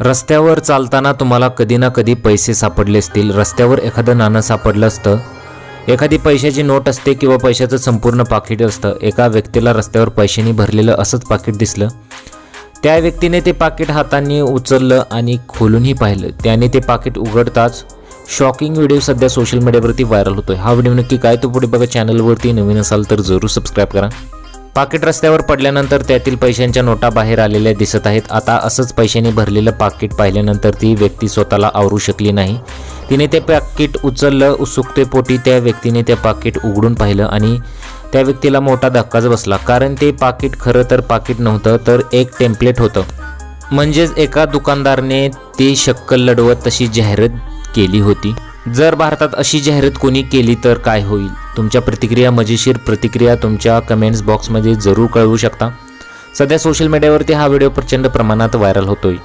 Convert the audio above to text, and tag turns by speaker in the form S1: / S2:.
S1: रस्त्यावर चालताना तुम्हाला कधी ना कधी पैसे सापडले असतील. रस्त्यावर एखादं नाणं सापडलं असतं. एखादी पैशाची नोट असते किंवा पैशाचं संपूर्ण पाकिट असतं. एका व्यक्तीला रस्त्यावर पैशांनी भरलेलं असंच पाकिट दिसलं. त्या व्यक्तीने ते पाकिट हातांनी उचललं आणि खोलूनही पाहिलं. त्याने ते पाकिट उघडताच शॉकिंग व्हिडिओ सध्या सोशल मीडियावरती व्हायरल होतोय. हा व्हिडिओ नक्की काय? तो पुढे बघा. चॅनलवरती नवीन असाल तर जरूर सबस्क्राईब करा. पाकिट रस्त्यावर पडल्यानंतर त्यातील पैशांच्या नोटा बाहेर आलेल्या दिसत आहेत. आता असंच पैशांनी भरलेलं पाकिट पाहिल्यानंतर ती व्यक्ती स्वतःला आवरू शकली नाही. तिने ते पाकिट उचललं उत्सुकतेपोटी त्या व्यक्तीने ते पाकिट उघडून पाहिलं आणि त्या व्यक्तीला मोठा धक्काच बसला. कारण ते पाकिट खरं तर पाकिट नव्हतं तर एक टेम्पलेट होतं. म्हणजेच एका दुकानदारने ती शक्कल लढवत तशी जाहिरात केली होती. जर भारतात अशी जाहिरात कोणी केली तर काय होईल? तुमच्या प्रतिक्रिया मजेशीर प्रतिक्रिया तुमच्या कमेंट्स बॉक्समध्ये जरूर कळवू शकता. सध्या सोशल मीडियावरती हा व्हिडिओ प्रचंड प्रमाणात व्हायरल होतोय.